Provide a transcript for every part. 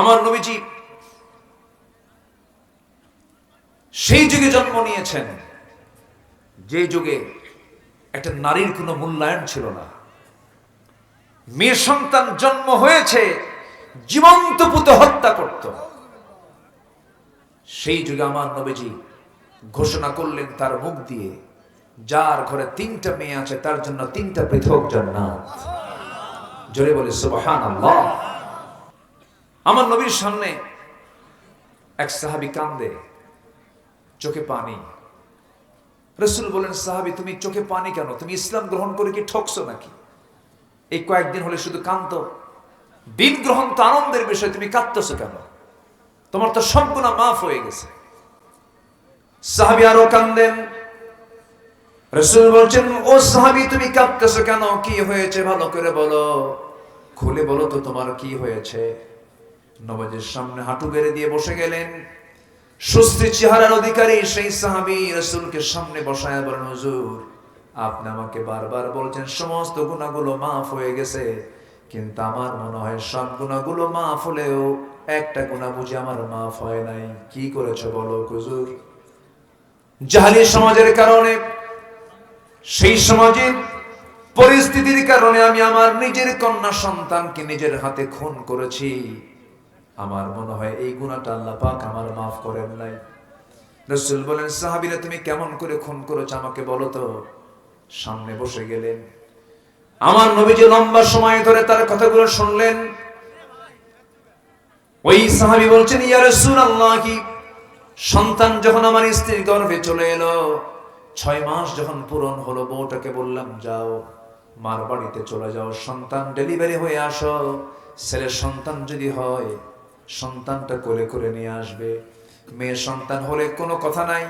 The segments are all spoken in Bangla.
আমার নবীজি সেই যুগে জন্ম নিয়েছেন, যে যুগে একটা নারীর কোনো মূল্যায়ন ছিল না। মেয়ে সন্তান জন্ম হয়েছে, জীবন্ত পুতে হত্যা করত। সেই যুগে আমার নবীজি ঘোষণা করলেন তার মুখ দিয়ে, যার ঘরে তিনটা মেয়ে আছে, তার জন্য তিনটা পৃথক জান্নাত। জোরে বলে সুবহান আমার নবীর সামনে এক সাহাবি কান্দে, চোখে পানি। রসুল বলেন সাহাবি, তুমি চোখে পানি কেন? তুমি ইসলাম গ্রহণ করে কি ঠকছো নাকি? এই কয়েকদিন হলে শুধু কান্ত দিন গ্রহণ তো আনন্দের বিষয়, তুমি কাঁদতেছো কেন? তোমার তো সম্পূর্ণ মাফ হয়ে গেছে। সাহাবি আরও কান্দেন। রসুল বলছেন, ও সাহাবি, তুমি কাঁদতেছো কেন? কি হয়েছে? ভালো করে বলো। খুলে বলো তো তোমার কি হয়েছে? নবাজের সামনে হাঁটু বেড়ে দিয়ে বসে গেলেন। সুস্থির চেহারার অধিকারী সেই সাহাবি রসুলকে সামনে বসায় বলেন, হুজুর, আপনি আমাকে বারবার বলছেন সমস্ত গুণাগুলো মাফ হয়ে গেছে, কিন্তু আমার মনে হয় সব গুণাগুলো মাফ হলেও একটা গুণা বুঝে আমার মাফ হয় নাই। কি করেছ বলো হুজুর? জাহালি সমাজের কারণে, সেই সমাজের পরিস্থিতির কারণে আমি আমার নিজের কন্যা সন্তানকে নিজের হাতে খুন করেছি। আমার মনে হয় এই গুণাটা আল্লাহ পাক আমার মাফ করেন নাই রসুল বলেন, সাহাবিরা, তুমি কেমন করে খুন করেছ আমাকে বলো তো। সামনে বসে গেলেন। আমার নবীজি লম্বা সময় ধরে তার কথাগুলো শুনলেন। ওই সাহাবি বলছেন, ইয়া রসুল আল্লাহ কি সন্তান যখন আমার স্ত্রীর গর্ভে চলে এলো, ছয় মাস যখন পূরণ হলো, বউটাকে বললাম, যাও, মার বাড়িতে চলে যাও, সন্তান ডেলিভারি হয়ে আসো। ছেলের সন্তান যদি হয় সন্তানটা কোলে করে নিয়ে আসবে। মেয়ে সন্তান হলে কোনো কথা নাই।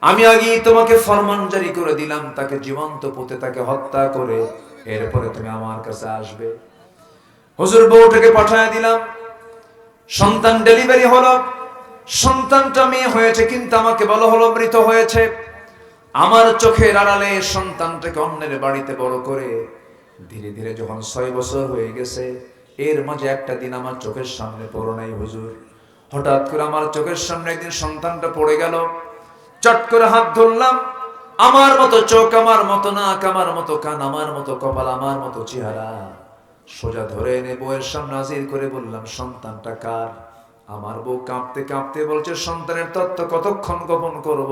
আমি আগে তোমাকে ফরমান জারি করে দিলাম, তাকে জীবন্ত পুঁতে তাকে হত্যা করে এরপরে তুমি আমার কাছে আসবে। হুজুর বউটাকে পাঠায় দিলাম। সন্তান ডেলিভারি হলো। সন্তানটা মেয়ে হয়েছে, কিন্তু আমাকে বলা হলো মৃত হয়েছে। আমার চোখের আড়ালে সন্তানটাকে অন্যের বাড়িতে বড় করে ধীরে ধীরে যখন ছয় বছর হয়ে গেছে এর মাঝে একটা দিন আমার চোখের সামনে পড়ো নাই হুজুর। হঠাৎ করে আমার চোখের সামনে একদিন সন্তানটা পড়ে গেল। চট করে হাত ধরলাম। আমার মতো চোখ, আমার মতো নাক, আমার মতো কান, আমার মতো কপাল, আমার মতো চেহারা। সোজা ধরে এনে বউয়ের সামনে হাজির করে বললাম, সন্তানটা কার? আমার বউ কাঁপতে কাঁপতে বলছে, সন্তানের তত্ত্ব কতক্ষণ গোপন করব?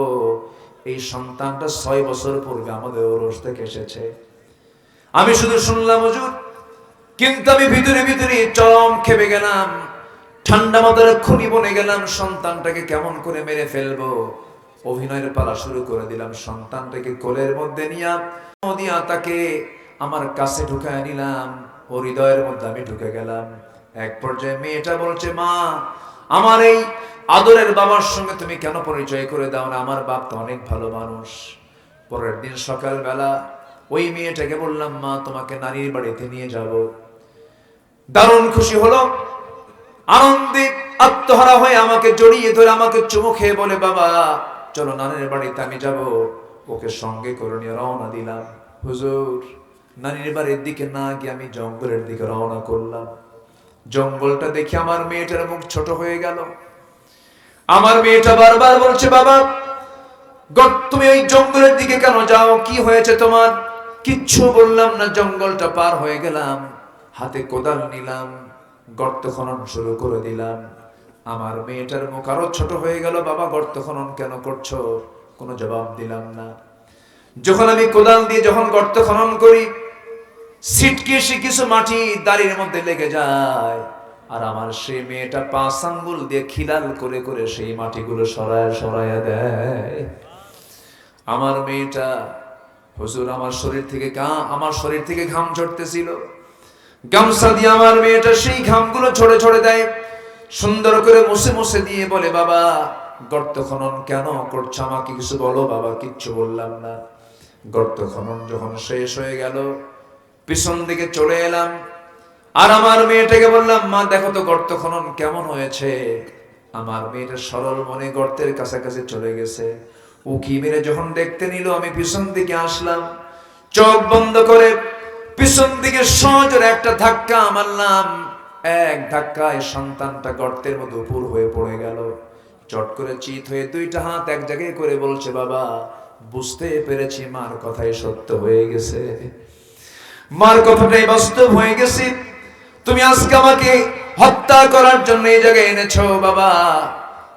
এই সন্তানটা ছয় বছর পূর্বে আমাদের ওরস থেকে এসেছে। আমি শুধু শুনলাম, হুজুর কিন্তু আমি ভিতরে ভিতরে চরম খেপে গেলাম। ঠান্ডা মাথার খুনি বনে গেলাম, সন্তানটাকে কেমন করে মেরে ফেলব? অভিনয়ের পালা শুরু করে দিলাম, সন্তানটাকে কোলের মধ্যে নিয়া দিয়া তাকে আমার কাছে ঢুকায় নিলাম। ও হৃদয়ের মধ্যে আমি ঢুকে গেলাম। এক পর্যায়ে মেয়েটা বলছে, মা, আমার এই আদরের বাবার সঙ্গে তুমি কেন পরিচয় করে দাও না? আমার বাপ তো অনেক ভালো মানুষ। পরের দিন সকালবেলা ওই মেয়েটাকে বললাম, মা, তোমাকে নারীর বাড়িতে নিয়ে যাব। দারুণ খুশি হলো। আনন্দে আত্মহারা হয়ে আমাকে জড়িয়ে ধরে আমাকে চুমু খেয়ে বলে, বাবা, চলো নানির বাড়িতে আমি যাব। ওকে সঙ্গে করে নিয়ে রওনা দিলাম। হুজুর, নানির বাড়ির দিকে না গিয়ে আমি জঙ্গলের দিকে রওনা করলাম। জঙ্গলটা দেখে আমার মেয়েটার মুখ ছোট হয়ে গেল। আমার মেয়েটা বারবার বলছে, বাবা তুমি ওই জঙ্গলের দিকে কেন যাও? কি হয়েছে তোমার? কিচ্ছু বললাম না, জঙ্গলটা পার হয়ে গেলাম। হাতে কোদাল নিলাম, গর্ত খনন শুরু করে দিলাম। আমার মেয়েটার মুখ আরও ছোট হয়ে গেল, বাবা গর্ত খনন কেন করছ? কোনো জবাব দিলাম না। যখন আমি কোদাল দিয়ে যখন গর্ত খনন করি সিটকে সে কিছু মাটি দাড়ির মধ্যে লেগে যায়। আর আমার সেই মেয়েটা পাঁচ আঙ্গুল দিয়ে খিলাল করে করে সেই মাটিগুলো সরায় সরায় দেয়। আমার মেয়েটা, হুজুর, আমার শরীর থেকে গা আমার শরীর থেকে ঘাম ঝরতেছিল। গামছা দিয়ে আমার মেয়েটা সেই ঘামগুলো ছড়ে ছড়ে দেয়। সুন্দর করে মুছে মুছে দিয়ে বলে, বাবা, গর্ত খনন কেন করছ আমাকে কিছু বলো, বাবা, কিচ্ছু বললাম না। গর্ত খনন যখন শেষ হয়ে গেল, পিছন দিকে চলে এলাম। আর আমার মেয়েটাকে বললাম, মা, দেখো তো গর্ত খনন কেমন হয়েছে? আমার মেয়েটা সরল মনে গর্তের কাছাকাছি চলে গেছে। উকি মেরে যখন দেখতে নিল, আমি পিছন দিকে আসলাম। চোখ বন্ধ করে পিছন দিকে সজোরে একটা ধাক্কা মারলাম এক ধাক্কায় সন্তানটা গর্তের মধ্যে উপর হয়ে পড়ে গেল। চট করে চিত হয়ে দুইটা হাত এক জায়গায় করে বলছে, বাবা, বুঝতে পেরেছি, মার কথাই সত্য হয়ে গেছে। মার কথাটাই বাস্তব হয়ে গেছে। তুমি আজকে আমাকে হত্যা করার জন্য এই জায়গায় এনেছো, বাবা।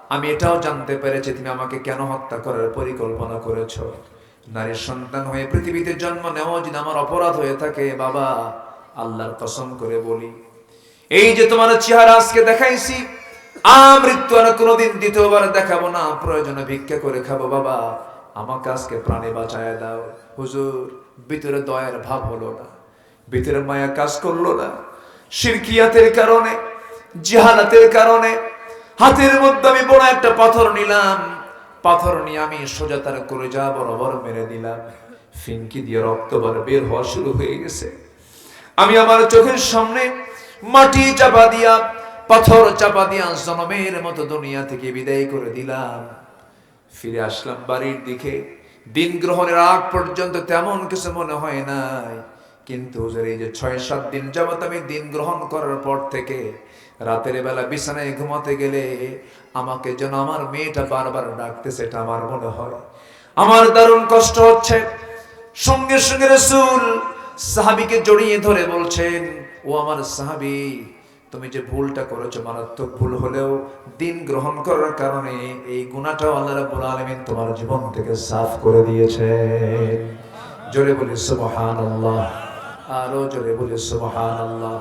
আমি এটাও জানতে পেরেছি, তুমি আমাকে কেন হত্যা করার পরিকল্পনা করেছ? নারীর সন্তান হয়ে পৃথিবীতে জন্ম নেওয়া যদি আমার অপরাধ হয়ে থাকে, বাবা, আল্লাহর কসম করে বলি। এই যে তোমার চেহারা আজকে দেখাইছি আমৃত্যু আর কোনোদিন দ্বিতীয়বার দেখাবো না, প্রয়োজনে ভিক্ষা করে খাব, বাবা, আমাকে আজকে প্রাণে বাঁচায় দাও। হুজুর, ভিতরে দয়ার ভাব হলো না, ভিতরে মায়া কাজ করল না। শিরকিয়াতের কারণে, জিহালাতের কারণে, হাতের মধ্যে আমি বড় একটা পাথর নিলাম। পাথর নিয়ে আমি সোজা তার করে যা বরাবর মেরে দিলাম। ফিনকি দিয়ে রক্ত বার বের হওয়া শুরু হয়ে গেছে। আমি আমার চোখের সামনে মাটি চাপা দিয়া, পাথর চাপা দিয়া জনমের মতো দুনিয়া থেকে বিদায় করে দিলাম। ফিরে আসলাম বাড়ির দিকে। দিন গ্রহণের আগ পর্যন্ত তেমন কিছু মনে হয় নাই। কিন্তু এই যে ছয়, সাত দিন যাবত আমি দিন গ্রহণ করার পর থেকে রাতের বেলা বিছানায় ঘুমাতে গেলে আমাকে যেন আমার মেয়েটা বারবার ডাকতেছে এটা আমার মনে হয়। আমার দারুণ কষ্ট হচ্ছে। সঙ্গে সঙ্গে রসুল সাহাবিকে জড়িয়ে ধরে বলছেন, ও আমার সাহাবি, তুমি যে ভুলটা করেছ মারাত্মক ভুল হলেও দিন গ্রহণ করার কারণে এই গুণাটাও আল্লাহ রাব্বুল আলামিন তোমার জীবন থেকে সাফ করে দিয়েছে জোরে বলি, সুবহানাল্লাহ। আরও জোরে বলি, সুবহানাল্লাহ।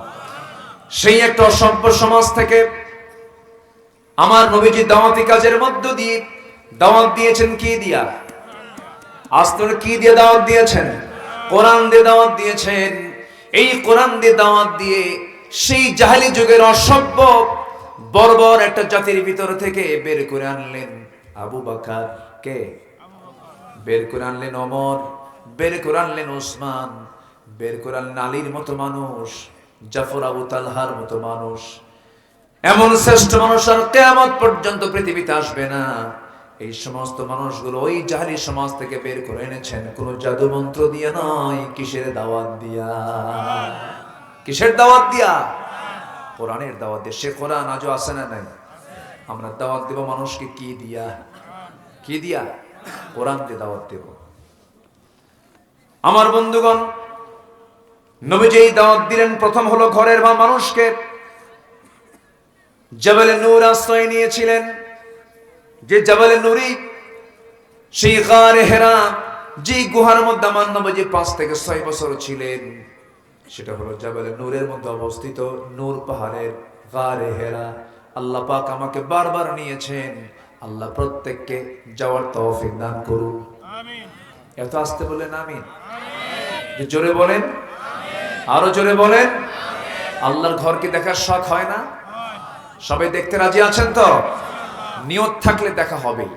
সেই একটা অসভ্য সমাজ থেকে আমার নবীজি দাওয়াতি কাজের মধ্য দিয়ে দাওয়াত দিয়েছেন কি দিয়া? আস্তর কি দিয়ে দাওয়াত দিয়েছেন? কোরআন দিয়ে দাওয়াত দিয়েছেন। এই কোরআন দিয়ে দাওয়াত দিয়ে সেই জাহালি যুগের অসভ্য, বর্বর একটা জাতির ভিতর থেকে বের করে আনলেন আবু বাকার। কে? বের করে আনলেন অমর বের করে আনলেন ওসমান। বের করে আনলেন আলীর মতো মানুষ, জাফর আবু তালহার মতো মানুষ। এমন শ্রেষ্ঠ মানুষ আর কেয়ামত পর্যন্ত পৃথিবীতে আসবে না। এই সমস্ত মানুষগুলো ওই জাহালি সমাজ থেকে বের করে এনেছেন। কোন জাদু মন্ত্র দিয়ে নয়, কিসের দাওয়াত দিয়া? কিসের দাওয়াত দিয়া? কোরআনের দাওয়াত দিয়ে। সে কোরআন আজও আসে না নাই? আমরা দাওয়াত দেব মানুষকে কি দিয়া? কি দিয়া? কোরআন দিয়ে দাওয়াত দেব। আমার বন্ধুগণ নবী যেই দাওয়াত দিলেন প্রথম হলো ঘরের বা মানুষকে। জবলে নূর আশ্রয় নিয়েছিলেন। যে জবলে নুরি সেই গারে হেরা যে গুহার মধ্যে আমার নবজি পাঁচ থেকে ছয় বছর ছিলেন সেটা হলো জবলে নূরের মধ্যে অবস্থিত নূর পাহাড়ের গারে হেরা। আল্লাহ পাক আমাকে বারবার নিয়েছেন। আল্লাহ প্রত্যেককে যাওয়ার তৌফিক দান করুন। এত আসতে বলেন আমিন? যে জোরে বলেন আরও জোরে বলেন। আল্লাহর ঘর কি দেখার শখ হয় না? সবাই দেখতে রাজি আছেন তো? নিয়ত থাকলে দেখা হবেই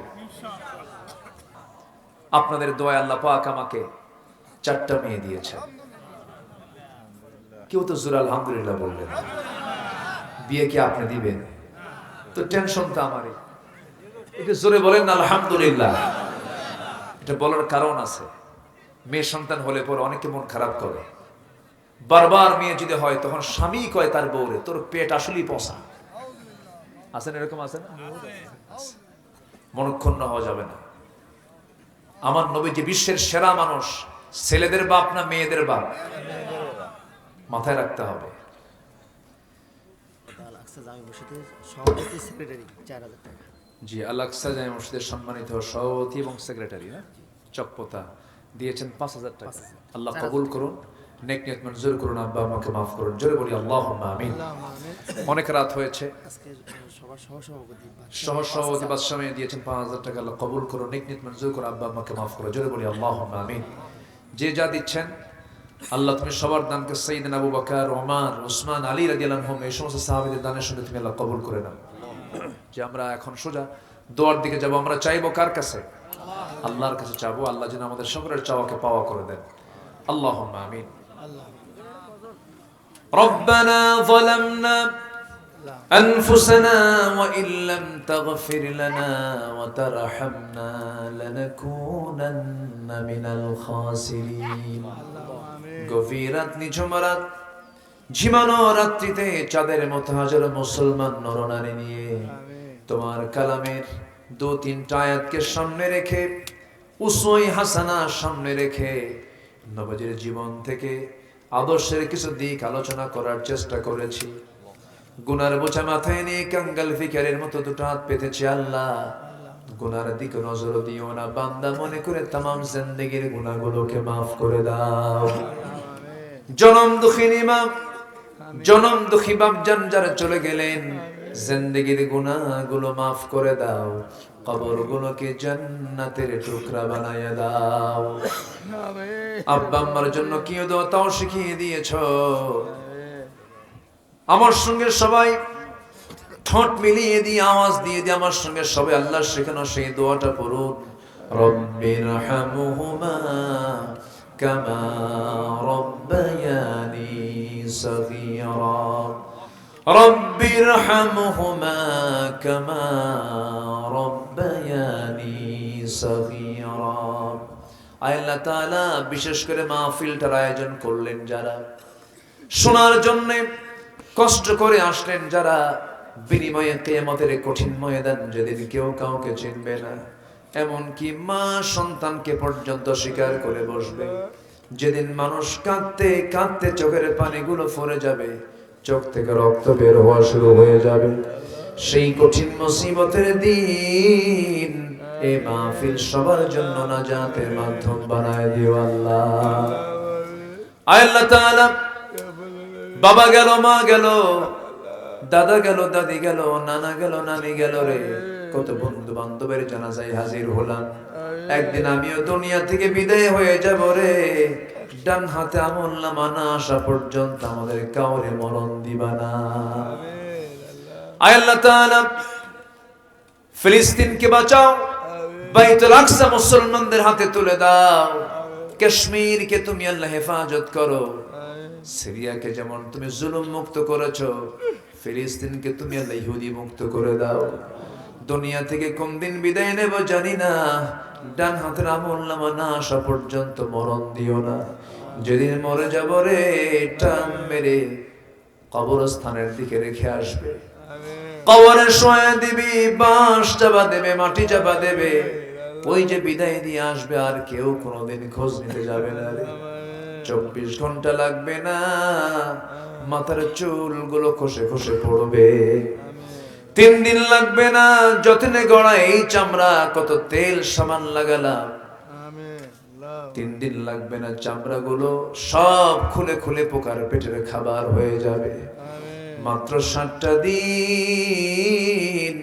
আপনাদের দোয়া আল্লাহ পাক আমাকে চারটা মেয়ে দিয়েছে কেউ তো জোর আলহামদুলিল্লাহ বললেন। বিয়ে কি আপনি দিবেন? তো টেনশন তো আমারই। একটু জোরে বলেন না, আলহামদুলিল্লাহ। এটা বলার কারণ আছে। মেয়ে সন্তান হলে পরে অনেকে মন খারাপ করে। বারবার মেয়ে যদি হয় তখন স্বামী কয় তার বউরে তোর পেট আসলেই পচা। আছেন এরকম আছেন? মনক্ষুণ্ণ হওয়া যাবে না। আমার নবী যে বিশ্বের সেরা মানুষ ছেলেদের বাপ না মেয়েদের বাপ? মাথায় রাখতে হবে। জি আলাক্সা জামে মসজিদের সম্মানিত সভাপতি এবং সেক্রেটারি না চকপতা দিয়েছেন পাঁচ হাজার টাকা। আল্লাহ কবুল করুন। নেক নিয়ত মঞ্জুর করুন, আব্বা আমাকে মাফ করুন। জোরে বলি আল্লাহ আমিন। অনেক রাত হয়েছে। সহসভাপতি সহ সভাপতি বাদশামে দিয়েছেন পাঁচ হাজার টাকা। আল্লাহ কবুল করুন, নেক নিয়ত মঞ্জুর করুন, আব্বা আমাকে মাফ করুন। জোরে বলি আল্লাহ আমিন। যে যা দিচ্ছেন, আল্লাহ তুমি সবার দানকে সঈদিন আবু বকর, ওমর, ওসমান, আলী রাদিয়াল্লাহু আনহুম, এই সমস্ত সাহাবীদের দানের সঙ্গে তুমি আল্লাহ কবুল করে নাও। যে আমরা এখন সোজা দোয়ার দিকে যাব, আমরা চাইব কার কাছে? আল্লাহর কাছে চাবো। আল্লাহ যেন আমাদের সকলের চাওয়াকে পাওয়া করে দেন। আল্লাহ আমিন। ربنا ظلمنا أنفسنا وإن لم تغفر لنا وترحمنا لنكونن من الخاسرين গভীরাত নিঝুম রাত ঝিমানো রাত্রিতে চাঁদের মতো হাজার মুসলমান নরনারী নিয়ে তোমার কালামের দু তিনটা আয়াতকে সামনে রেখে উসই হাসানা সামনে রেখে নবজির জীবন থেকে আদর্শের কিছু দিক আলোচনা করার চেষ্টা করেছি। গুনার বোঝা মাথায় নিয়ে কাঙ্গাল ফিকারের মতো দুটো হাত পেতেছি আল্লাহ। গুনার দিক নজর দিও না, বান্দা মনে করে তামাম জিন্দেগির মাফ করে দাও। জনম দুঃখিনী মা জনম দুঃখী যারা চলে গেলেন, জিন্দেগির গুনাহগুলো মাফ করে দাও। কবরগুলোকে জান্নাতের টুকরা বানায় দাও। আব্বা আম্মার জন্য কি তাও শিখিয়ে দিয়েছ। আমার সঙ্গে সবাই ঠোঁট মিলিয়ে দিয়ে, আওয়াজ দিয়ে দিয়ে আমার সঙ্গে সবাই আল্লাহ শেখানো সেই দোয়াটা পড়ুন রব্বির হামুহুমা কামা রব্বায়ানি সগীরা। রব্বির হামুহুমা কামা রব্বায়ানি সগীরা। আল্লাহ বিশেষ করে মাহফিলটার আয়োজন করলেন যারা। শোনার জন্যে কষ্ট করে আসলেন যারা, বিনিময়ে কেয়ামতের কঠিন ময়দান যেদিন কেউ কাউকে চিনবে না, এমনকি মা সন্তানকে পর্যন্ত স্বীকার করে বসবে। যেদিন মানুষ কাঁদতে কাঁদতে চোখের পানিগুলো ফরে যাবে, চোখ থেকে রক্ত বের হওয়া শুরু হয়ে যাবে। সেই কঠিন মুসিবতের দিন এ মাহফিল সবার জন্য নাজাতের মাধ্যম বানায় দিও আল্লাহ। আল্লাহ তাআলা, বাবা গেল, মা গেল, দাদা গেল, দাদি গেল, নানা গেল, নানি গেল রে। কত বন্ধু বান্ধবের জানাজায় হাজির হলাম। একদিন আমিও দুনিয়া থেকে বিদায় হয়ে যাব রে। ডান হাতে আমল নামা না আসা পর্যন্ত আমাদের কাউরে মরণ দিবা না। আয় আল্লাহ তাআলা, ফিলিস্তিনকে বাঁচাও। বাইতুল আকসা মুসলমানদের হাতে তুলে দাও। কাশ্মীরকে তুমি আল্লাহ হেফাজত করো। সিরিয়াকে যেমন তুমি জুলুম মুক্ত করেছ, ফিলিস্তিনকে তুমি আল্লাহ ইহুদি মুক্ত করে দাও। দুনিয়া থেকে কোন দিন বিদায় নেব জানি না। ডান হাতের আমল নামা না আসা পর্যন্ত মরণ দিও না। যেদিন মরে যাব রে, টান মেরে কবরস্থানের দিকে রেখে আসবে। কবরে শোয়া দিবি, বাঁশ চাপা দেবে, মাটি চাপা দেবে। ওই যে বিদায় দিয়ে আসবে, আর কেউ কোনোদিন খোঁজ নিতে যাবে না চব্বিশ ঘণ্টা লাগবে না, মাথার চুলগুলো খসে খসে পড়বে। তিন দিন লাগবে না, যতনে গড়া এই চামড়া, কত তেল সামান লাগালাম। তিন দিন লাগবে না চামড়া গুলো সব খুলে খুলে পোকার পেটের খাবার হয়ে যাবে। মাত্র সাতটা দিন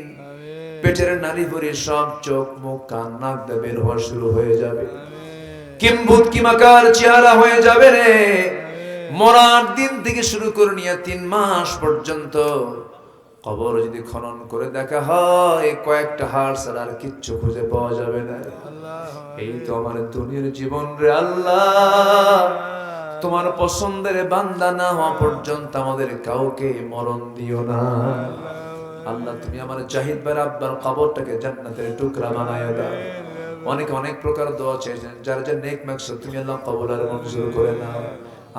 পেটের নারী ভরে সব চোখ মুখ কান নাক বের হওয়া শুরু হয়ে যাবে। কিম্ভূত কিমাকার চেহারা হয়ে যাবে রে? মরার দিন থেকে শুরু করে নিয়ে তিন মাস পর্যন্ত কবর যদি খনন করে দেখা হয় কয়েকটা হাড় ছাড়া আর কিচ্ছু খুঁজে পাওয়া যাবে না। এই তো আমার দুনিয়ার জীবন রে আল্লাহ। তোমার পছন্দের বান্দা না হওয়া পর্যন্ত আমাদের কাউকে মরণ দিও না। আল্লাহ, তুমি আমার জাহিদ ভাইয়ের আব্বার কবরটাকে জান্নাতের টুকরা বানায় দাও। অনেক অনেক প্রকার দোয়া চেয়েছেন যার যা নেক মাকসুদ তুমি আল্লাহ কবুল আর মঞ্জুর করে নাও।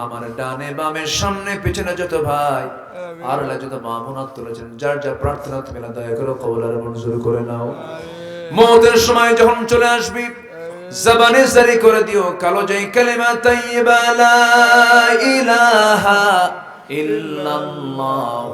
আমার ডানে বামে সামনে পিছনে যত ভাই, আর যত মামুনাত তুলেছেন, যার যা প্রার্থনা তুমি না দয়া করো কবুল আর মঞ্জুর করে নাও। মৌতের সময় যখন চলে আসবি, জবানে জারি করে দিও, কালো যাই কালেমা, তাইয়্যিবা লা ইলাহা ইল্লাল্লাহ